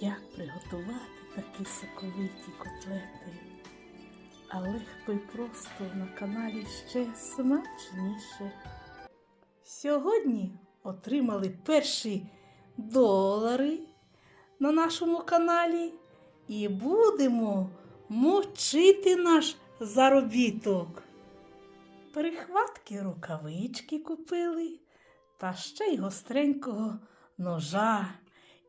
як приготувати такі соковиті котлети? А легко і просто на каналі ще смачніше. Сьогодні отримали перші долари на нашому каналі і будемо мочити наш заробіток. Перехватки рукавички купили та ще й гостренького ножа.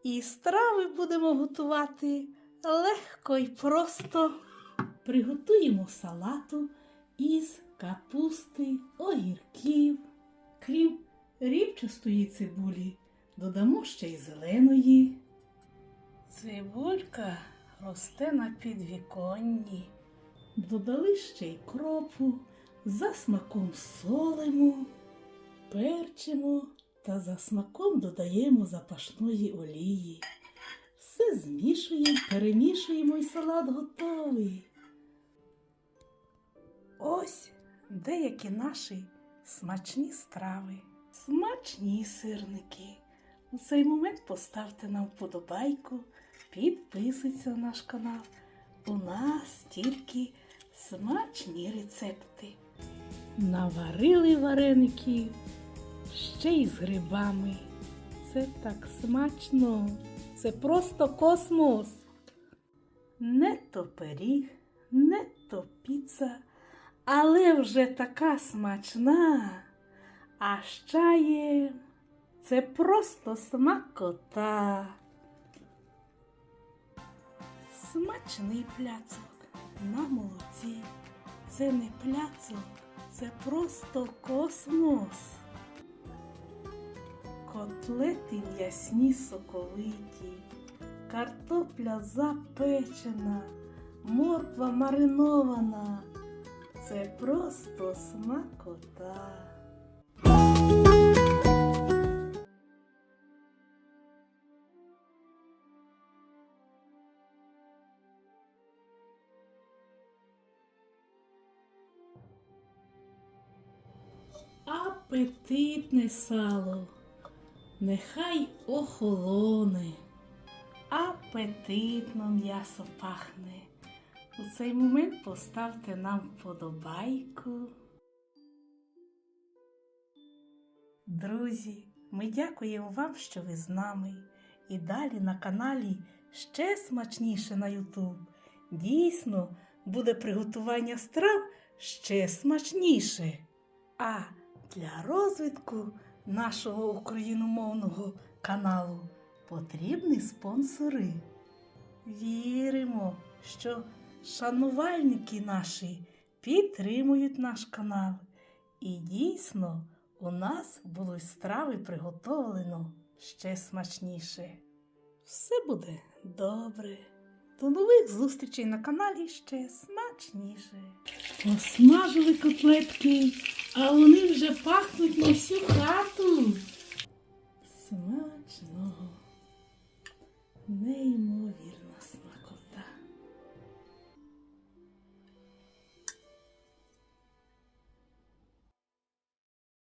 І страви будемо готувати легко і просто. Приготуємо салату із капусти, огірків. Крім рібчастої цибулі, додамо ще й зеленої. Цибулька росте на підвіконні. Додали ще й кропу, за смаком солимо, перчимо та за смаком додаємо запашної олії. Все змішуємо, перемішуємо і салат готовий. Ось деякі наші смачні страви, смачні сирники. У цей момент поставте нам вподобайку, підписуйтесь на наш канал. У нас тільки смачні рецепти. Наварили вареники ще й з грибами. Це так смачно. Це просто космос. Не то пиріг, не то піца, але вже така смачна. А з чаєм це просто смакота. Смачний пляцок на молоці. Це не пляцок, це просто космос. Котлети м'ясні соковиті, картопля запечена, морква маринована. Це просто смакота. Апетитне сало, нехай охолоне, апетитно м'ясо пахне. У цей момент поставте нам вподобайку. Друзі, ми дякуємо вам, що ви з нами. І далі на каналі ще смачніше на YouTube. Дійсно, буде приготування страв ще смачніше. А для розвитку нашого україномовного каналу потрібні спонсори. Віримо, що шанувальники наші підтримують наш канал. І дійсно у нас будуть страви приготовлено ще смачніше. Все буде добре. До нових зустрічей на каналі ще смачніше. Посмажили котлетки, а вони вже пахнуть на всю хату. Смачного.